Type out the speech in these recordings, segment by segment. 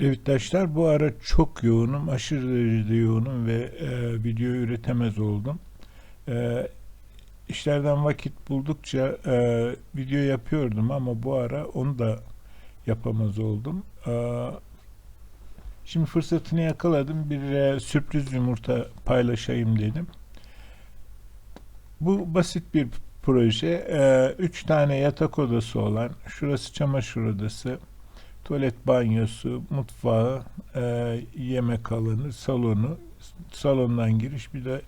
Revitdaşlar bu ara çok yoğunum, aşırı derecede yoğunum ve e, video üretemez oldum. E, işlerden vakit buldukça e, video yapıyordum ama bu ara onu da yapamaz oldum. E, şimdi fırsatını yakaladım, bir e, sürpriz yumurta paylaşayım dedim. Bu basit bir proje. E, üç tane yatak odası olan, şurası çamaşır odası, tuvalet banyosu, mutfağı, e, yemek alanı, salonu, salondan giriş bir de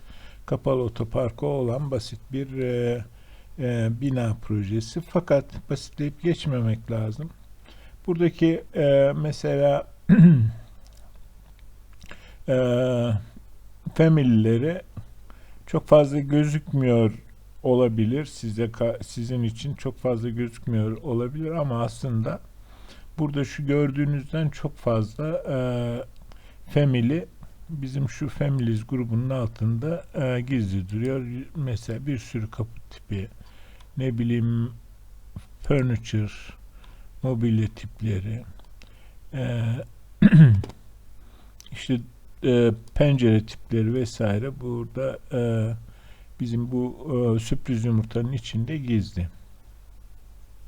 kapalı otoparkı olan basit bir e, e, bina projesi. Fakat basitleyip geçmemek lazım. Buradaki e, mesela e, family'leri çok fazla gözükmüyor olabilir. Size sizin için çok fazla gözükmüyor olabilir ama aslında burada şu gördüğünüzden çok fazla e, family bizim şu families grubunun altında e, gizli duruyor. Mesela bir sürü kapı tipi, ne bileyim furniture, mobilya tipleri, e, işte e, pencere tipleri vesaire burada e, bizim bu e, sürpriz yumurtanın içinde gizli.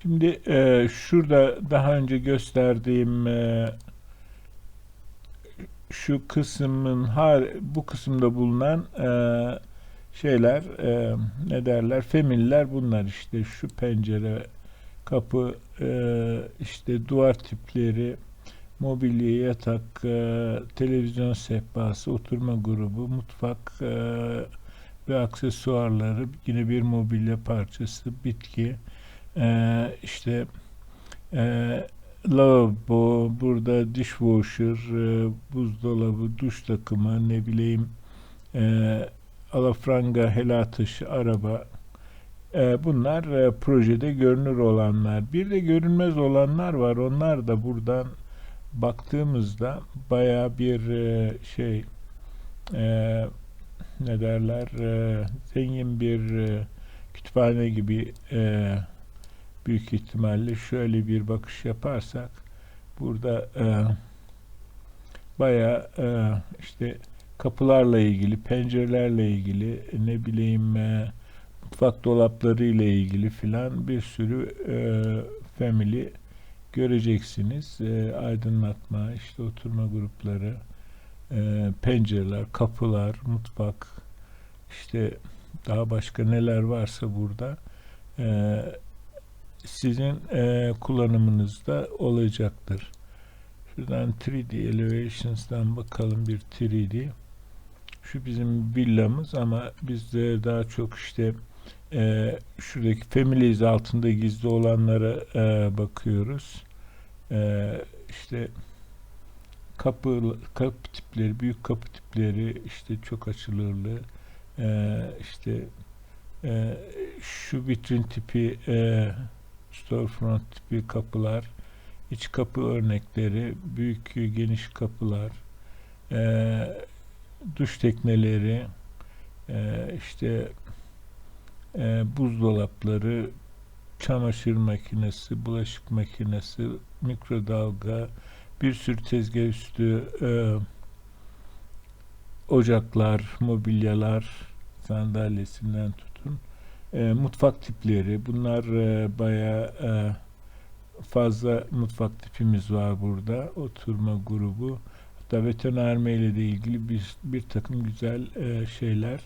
Şimdi e, şurada daha önce gösterdiğim e, şu kısmın har bu kısımda bulunan e, şeyler e, ne derler femiller bunlar işte. Şu pencere kapı e, işte duvar tipleri mobilya yatak e, televizyon sehpası oturma grubu mutfak e, ve aksesuarları yine bir mobilya parçası bitki e, işte e, lavabo, burada dishwasher, e, buzdolabı, duş takımı, ne bileyim e, alafranga, helal taşı, araba. E, bunlar e, projede görünür olanlar. Bir de görünmez olanlar var. Onlar da buradan baktığımızda baya bir e, şey e, ne derler e, zengin bir e, kütüphane gibi e, büyük ihtimalle şöyle bir bakış yaparsak burada e, baya e, işte kapılarla ilgili, pencerelerle ilgili, ne bileyim e, mutfak dolapları ile ilgili filan bir sürü e, family göreceksiniz. E, aydınlatma, işte oturma grupları, e, pencereler, kapılar, mutfak, işte daha başka neler varsa burada e, sizin e, kullanımınızda olacaktır. Şuradan 3D Elevations'dan bakalım bir 3D. Şu bizim villamız ama biz de daha çok işte e, şuradaki families altında gizli olanlara e, bakıyoruz. E, işte kapı kapı tipleri, büyük kapı tipleri işte çok açılırlı. E, işte e, şu vitrin tipi e, storefront tipi kapılar, iç kapı örnekleri, büyük geniş kapılar, e, duş tekneleri, e, işte e, buzdolapları, çamaşır makinesi, bulaşık makinesi, mikrodalga, bir sürü tezgah üstü e, ocaklar, mobilyalar, sandalyesinden tutun. E, mutfak tipleri, bunlar e, bayağı e, fazla mutfak tipimiz var burada. Oturma grubu. Hatta veterinerme ile de ilgili bir, bir takım güzel e, şeyler,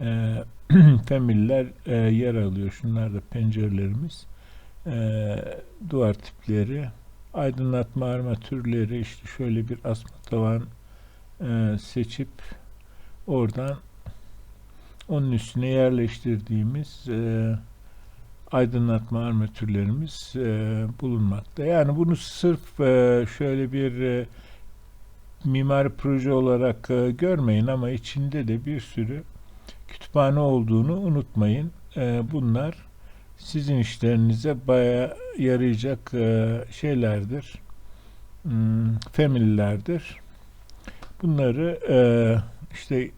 e, familler e, yer alıyor. Şunlar da pencerelerimiz. E, duvar tipleri, aydınlatma armatürleri, işte şöyle bir asma tavan e, seçip oradan onun üstüne yerleştirdiğimiz e, aydınlatma armatürlerimiz e, bulunmakta. Yani bunu sırf e, şöyle bir e, mimari proje olarak e, görmeyin ama içinde de bir sürü kütüphane olduğunu unutmayın. E, bunlar sizin işlerinize baya yarayacak e, şeylerdir. Hmm, family'lerdir. Bunları e, işte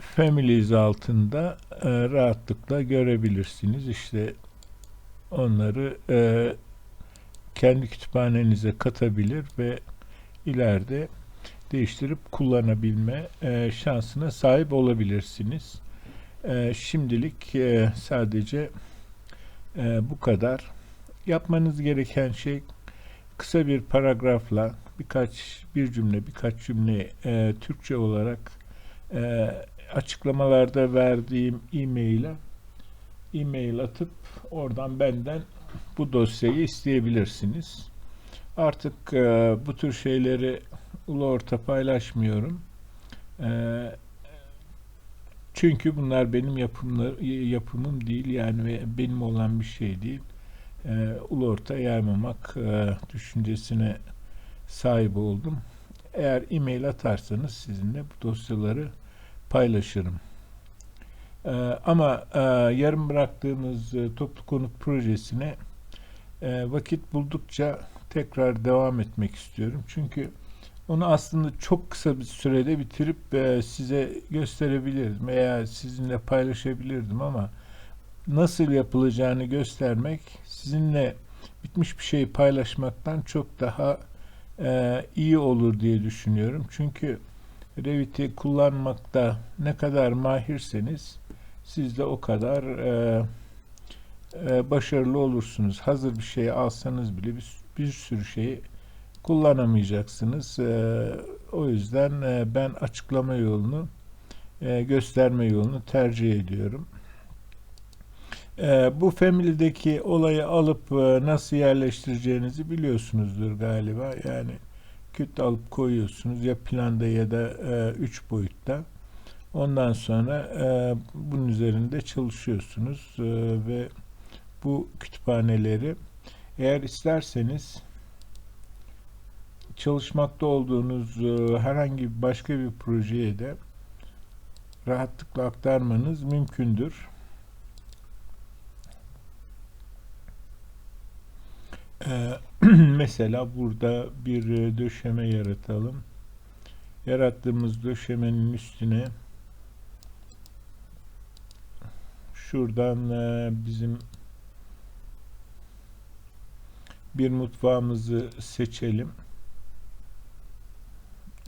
Families altında e, rahatlıkla görebilirsiniz. İşte onları e, kendi kütüphanenize katabilir ve ileride değiştirip kullanabilme e, şansına sahip olabilirsiniz. E, şimdilik e, sadece e, bu kadar. Yapmanız gereken şey kısa bir paragrafla birkaç bir cümle birkaç cümle e, Türkçe olarak e, açıklamalarda verdiğim e-mail'e e-mail atıp oradan benden bu dosyayı isteyebilirsiniz. Artık e, bu tür şeyleri ulu orta paylaşmıyorum. E, çünkü bunlar benim yapımlar, yapımım değil yani benim olan bir şey değil. E, ulu orta yaymamak e, düşüncesine sahip oldum. Eğer e-mail atarsanız sizinle bu dosyaları paylaşırım. Ee, ama e, yarım bıraktığımız e, toplu konut projesine e, vakit buldukça tekrar devam etmek istiyorum. Çünkü onu aslında çok kısa bir sürede bitirip e, size gösterebilirdim veya sizinle paylaşabilirdim ama nasıl yapılacağını göstermek sizinle bitmiş bir şeyi paylaşmaktan çok daha e, iyi olur diye düşünüyorum. Çünkü Revit'i kullanmakta ne kadar mahirseniz siz de o kadar e, e, başarılı olursunuz. Hazır bir şey alsanız bile bir, bir sürü şeyi kullanamayacaksınız. E, o yüzden e, ben açıklama yolunu, e, gösterme yolunu tercih ediyorum. E, bu Family'deki olayı alıp e, nasıl yerleştireceğinizi biliyorsunuzdur galiba. Yani küt alıp koyuyorsunuz ya planda ya da e, üç boyutta. Ondan sonra e, bunun üzerinde çalışıyorsunuz e, ve bu kütüphaneleri eğer isterseniz çalışmakta olduğunuz e, herhangi başka bir projeye de rahatlıkla aktarmanız mümkündür. mesela burada bir e, döşeme yaratalım. Yarattığımız döşemenin üstüne şuradan e, bizim bir mutfağımızı seçelim.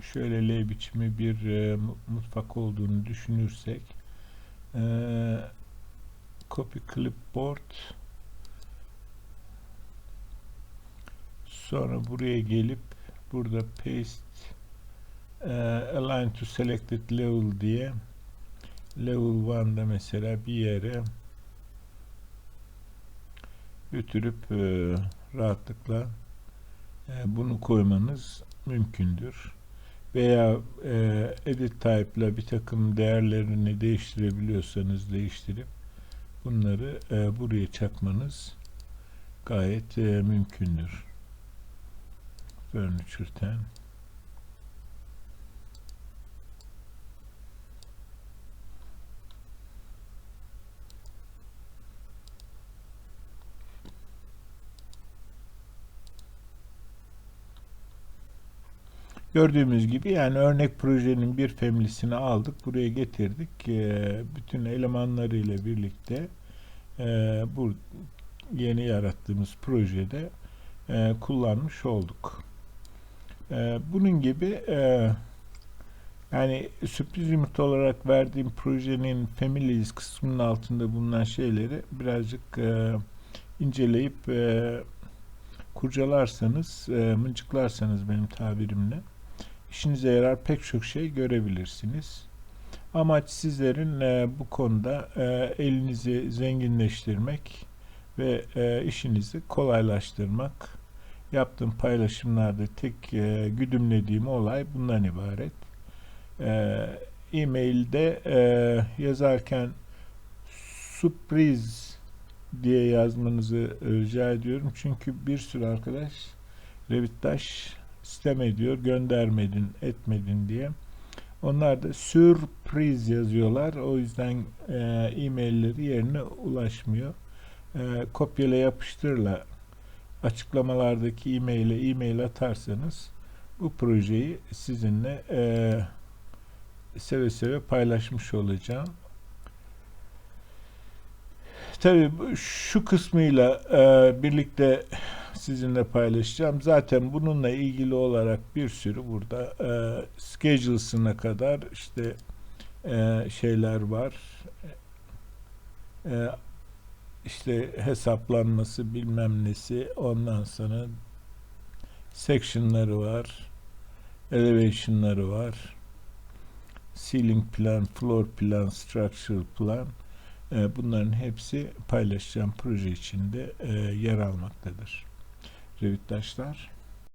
Şöyle L biçimi bir e, mutfak olduğunu düşünürsek copy clipboard Sonra buraya gelip burada paste e, align to selected level diye level 1'da mesela bir yere götürüp e, rahatlıkla e, bunu koymanız mümkündür. Veya e, edit type ile bir takım değerlerini değiştirebiliyorsanız değiştirip bunları e, buraya çakmanız gayet e, mümkündür. Furniture 10. Gördüğümüz gibi yani örnek projenin bir family'sini aldık, buraya getirdik. E, bütün elemanlarıyla birlikte e, bu yeni yarattığımız projede e, kullanmış olduk. E, bunun gibi e, yani sürpriz yumurta olarak verdiğim projenin families kısmının altında bulunan şeyleri birazcık e, inceleyip e, kurcalarsanız, e, mıncıklarsanız benim tabirimle işinize yarar pek çok şey görebilirsiniz. Amaç sizlerin e, bu konuda e, elinizi zenginleştirmek ve e, işinizi kolaylaştırmak yaptığım paylaşımlarda tek e, güdümlediğim olay bundan ibaret. E, e-mailde e, yazarken sürpriz diye yazmanızı rica ediyorum. Çünkü bir sürü arkadaş Revit'taş sistem ediyor. Göndermedin, etmedin diye. Onlar da sürpriz yazıyorlar. O yüzden e, e-mailleri yerine ulaşmıyor. E, kopyala yapıştırla açıklamalardaki e-mail'e e-mail atarsanız bu projeyi sizinle e, seve seve paylaşmış olacağım. Tabii şu kısmıyla e, birlikte sizinle paylaşacağım. Zaten bununla ilgili olarak bir sürü burada e, schedules'ına kadar işte e, şeyler var. E, işte hesaplanması bilmem nesi ondan sonra section'ları var. Elevation'ları var. Ceiling plan, floor plan, structural plan. E, bunların hepsi paylaşacağım proje içinde e, yer almaktadır. Revittaşlar.